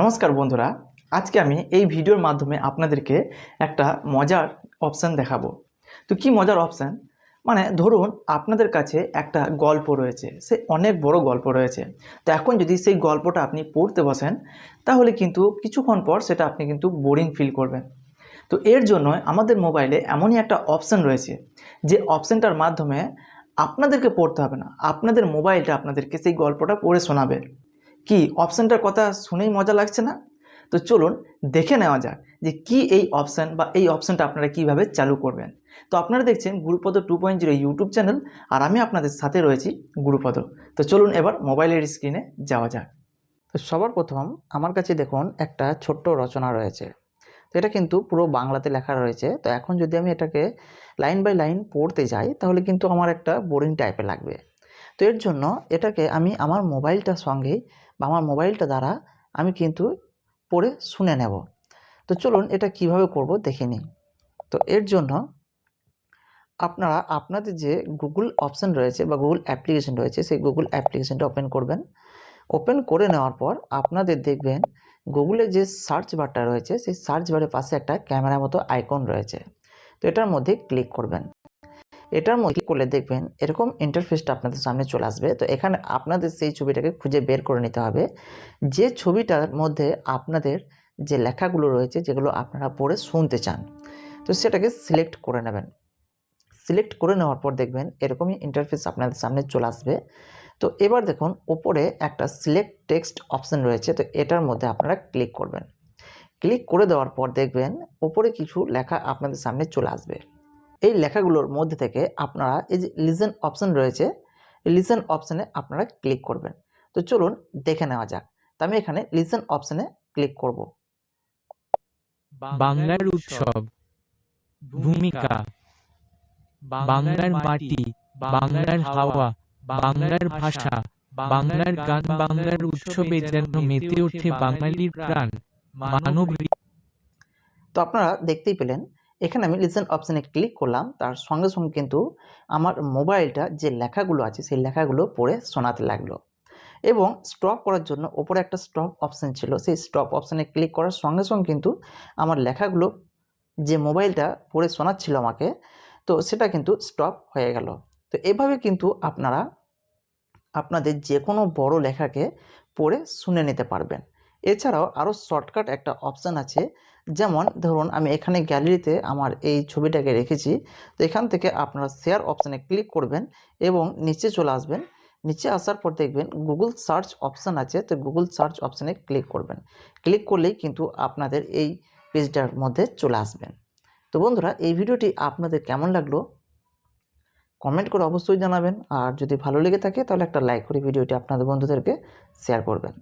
নমস্কার বন্ধুরা, আজকে আমি এই ভিডিওর মাধ্যমে আপনাদেরকে একটা মজার অপশান দেখাবো। তো কি মজার অপশান মানে ধরুন আপনাদের কাছে একটা গল্প রয়েছে, সে অনেক বড় গল্প রয়েছে। তো এখন যদি সেই গল্পটা আপনি পড়তে বসেন, তাহলে কিন্তু কিছুক্ষণ পর সেটা আপনি কিন্তু বোরিং ফিল করবেন। তো এর জন্য আমাদের মোবাইলে এমনই একটা অপশান রয়েছে, যে অপশানটার মাধ্যমে আপনাদেরকে পড়তে হবে না, আপনাদের মোবাইলটা আপনাদেরকে সেই গল্পটা পড়ে শোনাবে। কি অপশানটার কথা শুনেই মজা লাগছে না? তো চলুন দেখে নেওয়া যাক যে কি এই অপশান বা এই অপশানটা আপনারা কীভাবে চালু করবেন। তো আপনারা দেখছেন Gurupada two point zero YouTube channel আর আমি আপনাদের সাথে রয়েছি গুরুপদ। তো চলুন এবার মোবাইলের স্ক্রিনে যাওয়া যাক। তো সবার প্রথম আমার কাছে দেখুন একটা ছোট্ট রচনা রয়েছে। তো এটা কিন্তু পুরো বাংলাতে লেখা রয়েছে। তো এখন যদি আমি এটাকে লাইন বাই লাইন পড়তে যাই, তাহলে কিন্তু আমার একটা বোরিং টাইপে লাগবে। তো এর জন্য এটাকে আমি আমার মোবাইলটার সঙ্গেই বা আমার মোবাইলটা দ্বারা আমি কিন্তু পড়ে শুনে নেব। তো চলুন এটা কীভাবে করব দেখে নিই। তো এর জন্য আপনারা আপনাদের যে গুগল অপশান রয়েছে বা গুগল অ্যাপ্লিকেশন রয়েছে, সেই গুগল অ্যাপ্লিকেশনটা ওপেন করবেন। ওপেন করে নেওয়ার পর আপনাদের দেখবেন গুগলের যে সার্চ বারটা রয়েছে, সেই সার্চ বারের পাশে একটা ক্যামেরা মতো আইকন রয়েছে। তো এটার মধ্যে ক্লিক করবেন। এটার মধ্যে করলে দেখবেন এরকম ইন্টারফেসটা আপনাদের সামনে চলে আসবে। তো এখানে আপনাদের সেই ছবিটাকে খুঁজে বের করে নিতে হবে। যে ছবিটার মধ্যে আপনাদের যে লেখাগুলো রয়েছে, যেগুলো আপনারা পড়ে শুনতে চান, তো সেটাকে সিলেক্ট করে নেবেন। সিলেক্ট করে নেওয়ার পর দেখবেন এরকমই ইন্টারফেস আপনাদের সামনে চলে আসবে। তো এবার দেখুন, ওপরে একটা সিলেক্ট টেক্সট অপশান রয়েছে, তো এটার মধ্যে আপনারা ক্লিক করবেন। ক্লিক করে দেওয়ার পর দেখবেন ওপরে কিছু লেখা আপনাদের সামনে চলে আসবে। এই লেখাগুলোর মধ্যে থেকে আপনারা এই যে লিসেন অপশান রয়েছে লিসেন অপশানে আপনারা ক্লিক করবেন। তো চলুন দেখে নেওয়া যাক। তো আমি এখানে লিসেন অপশানে ক্লিক করব। বাংলার উৎসব ভূমিকা বাংলার মাটি বাংলার হাওয়া বাংলার ভাষা বাংলার গান বাংলার উৎসবে যেন মেতে ওঠে বাঙালির প্রাণ মানব তো আপনারা দেখতেই পেলেন এখানে আমি লিসেন অপশানে ক্লিক করলাম। তার সঙ্গে সঙ্গে কিন্তু আমার মোবাইলটা যে লেখাগুলো আছে, সেই লেখাগুলো পড়ে শোনাতে লাগল। এবং স্টপ করার জন্য ওপরে একটা স্টপ অপশান ছিল। সেই স্টপ অপশানে ক্লিক করার সঙ্গে সঙ্গে কিন্তু আমার লেখাগুলো যে মোবাইলটা পড়ে শোনাচ্ছিল আমাকে, তো সেটা কিন্তু স্টপ হয়ে গেল। তো এভাবে কিন্তু আপনারা আপনাদের যে কোনো বড় লেখাকে পড়ে শুনে নিতে পারবেন। এছাড়াও আরও শর্টকাট একটা অপশান আছে। যেমন ধরুন আমি এখানে গ্যালারিতে আমার এই ছবিটাকে রেখেছি। তো এখান থেকে আপনারা শেয়ার অপশানে ক্লিক করবেন এবং নিচে চলে আসবেন। নিচে আসার পর দেখবেন গুগল সার্চ অপশান আছে। তো গুগল সার্চ অপশানে ক্লিক করবেন। ক্লিক করলেই কিন্তু আপনাদের এই পেজটার মধ্যে চলে আসবেন। তো বন্ধুরা, এই ভিডিওটি আপনাদের কেমন লাগল? কমেন্ট করে অবশ্যই জানাবেন। আর যদি ভালো লেগে থাকে তাহলে একটা লাইক করে ভিডিওটি আপনাদের বন্ধুদেরকে শেয়ার করবেন।